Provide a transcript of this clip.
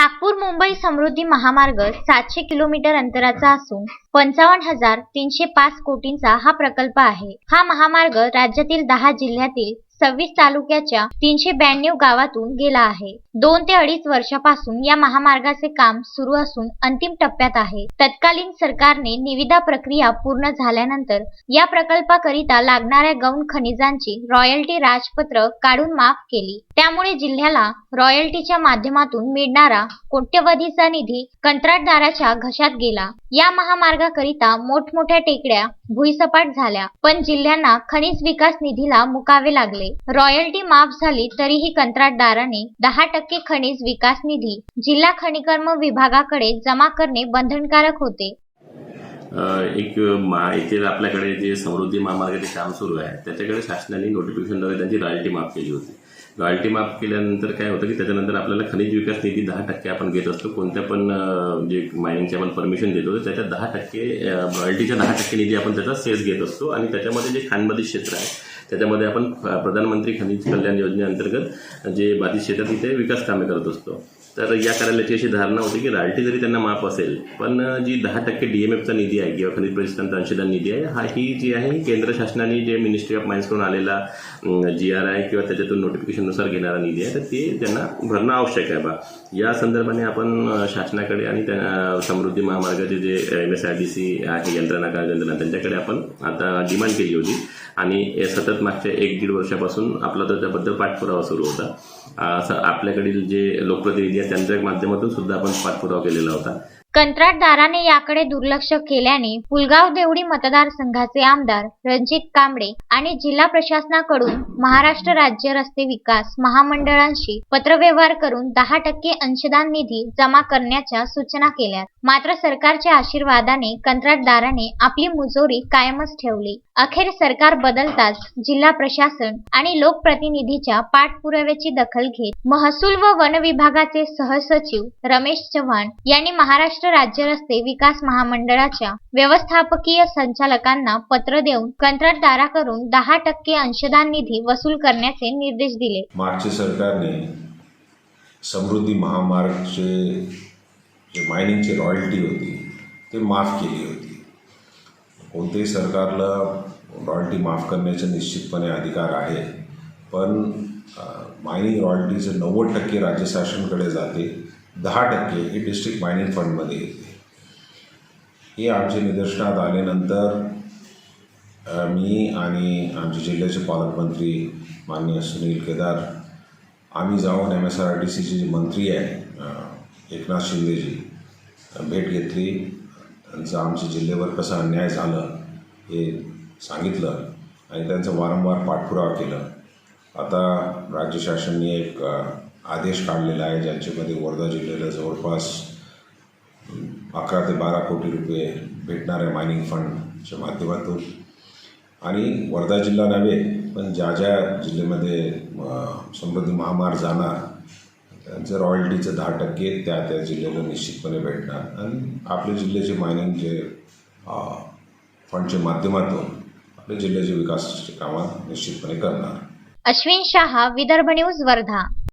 नागपूर मुंबई समृद्धी महामार्ग सातशे किलोमीटर अंतराचा असून पंचावन्न हजार तीनशे पाच कोटींचा हा प्रकल्प आहे. हा महामार्ग राज्यातील दहा जिल्ह्यातील सव्वीस तालुक्याच्या तीनशे ब्याण्णव गावातून गेला आहे. दोन ते अडीच वर्षापासून या महामार्गाचे काम सुरू असून अंतिम टप्प्यात आहे. तत्कालीन सरकारने निविदा प्रक्रिया पूर्ण झाल्यानंतर या प्रकल्पाकरिता लागणाऱ्या गौण खनिजांची रॉयल्टी राजपत्र काढून माफ केली. त्यामुळे जिल्ह्याला रॉयल्टीच्या माध्यमातून मिळणारा कोट्यवधीचा निधी कंत्राटदाराच्या घशात गेला. या महामार्गाकरिता मोठमोठ्या टेकड्या भुईसपाट झाल्या. पण जिल्ह्यांना खनिज विकास निधीला मुकावे लागले. रॉयल्टी माफ झाली तरीही कंत्राटदाराने दहा टक्के खनिज विकास निधी जिल्हा खनिकर्म विभागाकडे जमा करणे बंधनकारक होते. एक मा येथील आपल्याकडे जे समृद्धी महामार्गाचे काम सुरू आहे त्याच्याकडे शासनाने नोटिफिकेशनद्वारे त्यांची रॉयल्टी माफ केली होती. रॉयल्टी माफ केल्यानंतर काय होतं की त्याच्यानंतर आपल्याला खनिज विकास निधी दहा टक्के आपण घेत असतो. कोणत्या पण जे मायनिंगचे आपण परमिशन देतो तर त्याच्यात दहा टक्के रॉयल्टीच्या दहा टक्के निधी आपण त्याचा सेस घेत असतो. आणि त्याच्यामध्ये जे खानबाधित क्षेत्र आहे त्याच्यामध्ये आपण प्रधानमंत्री खनिज कल्याण योजनेअंतर्गत जे बाधित क्षेत्र तिथे विकास कामे करत असतो. तर या कार्यालयाची अशी धारणा होती की रॉयल्टी जरी त्यांना माफ असेल पण जी दहा टक्के डी एम एफचा निधी आहे किंवा खनिज प्रतिष्ठानचा अंशदान निधी आहे हा ही जी आहे ही केंद्र शासनाने जे मिनिस्ट्री ऑफ माइन्सकडून आलेला जी आर आहे किंवा त्याच्यातून नोटिफिकेशन नोटिफिकेशननुसार घेणारा निधी आहे तर ते त्यांना भरणं आवश्यक आहे. बा या संदर्भाने आपण शासनाकडे आणि त्या समृद्धी महामार्गाचे जे M S R D C आहे यंत्रणा यंत्रणा त्यांच्याकडे आपण आता डिमांड केली होती. आणि हे सतत मागच्या एक दीड वर्षापासून आपला तर त्याबद्दल पाठपुरावा सुरू होता. आपल्याकडील जे लोकप्रतिनिधी आहेत त्यांच्या माध्यमातून सुद्धा आपण पाठपुरावा केलेला होता. कंत्राटदाराने याकडे दुर्लक्ष केल्याने पुलगाव देवडी मतदारसंघाचे आमदार रणजित कांबळे आणि जिल्हा प्रशासनाकडून महाराष्ट्र राज्य रस्ते विकास महामंडळांशी पत्रव्यवहार करून दहा टक्के अंशदान निधी जमा करण्याच्या सूचना केल्या मात्र सरकारच्या आशीर्वादाने कंत्राटदाराने आपली मुजोरी कायमच ठेवली. अखेर सरकार बदलताच जिल्हा प्रशासन आणि लोकप्रतिनिधीच्या पाठपुराव्याची दखल घेत महसूल व वन विभागाचे सहसचिव रमेश चव्हाण यांनी महाराष्ट्र राज्य रस्ते विकास महामंडळाच्या व्यवस्थापकीय संचालकांना पत्र देऊन कंत्राटदाराकडून दहा टक्के अंशदान निधी वसूल करण्याचे निर्देश दिले. मागच्या सरकारने समृद्धी महामार्गचे जे मायनिंगची रॉयल्टी होती ते माफ केली होती. कोणत्याही सरकारला रॉयल्टी माफ करण्याचे निश्चितपणे अधिकार आहे पण मायनिंग रॉयल्टीचे नव्वद टक्के राज्य शासनाकडे जाते दहा टक्के ही डिस्ट्रिक्ट मायनिंग फंडमध्ये येते. हे आमच्या निदर्शनात आल्यानंतर मी आणि आमचे जिल्ह्याचे पालकमंत्री माननीय सुनील केदार आम्ही जाऊन एम एस आर टी सीचे जे मंत्री आहे एकनाथ शिंदेजी भेट घेतली. त्यांचं आमच्या जिल्ह्यावर कसा अन्याय झालं हे सांगितलं आणि त्यांचं वारंवार पाठपुरावा केलं. आता राज्य शासनाने एक आदेश काढलेला आहे ज्यांच्यामध्ये वर्धा जिल्ह्याला जवळपास अकरा ते बारा कोटी रुपये भेटणार आहे मायनिंग फंडच्या माध्यमातून. आणि वर्धा जिल्हा नव्हे पण ज्या ज्या जिल्ह्यामध्ये समृद्धी महामार्ग जाणार त्यांचं रॉयल्टीचं दहा टक्के त्या त्या जिल्ह्याला निश्चितपणे भेटणार. आणि आपल्या जिल्ह्याचे मायनिंग जे फंडच्या माध्यमातून आपल्या जिल्ह्याचे विकासाचे कामं निश्चितपणे करणार. अश्विन शहा विदर्भ न्यूज वर्धा.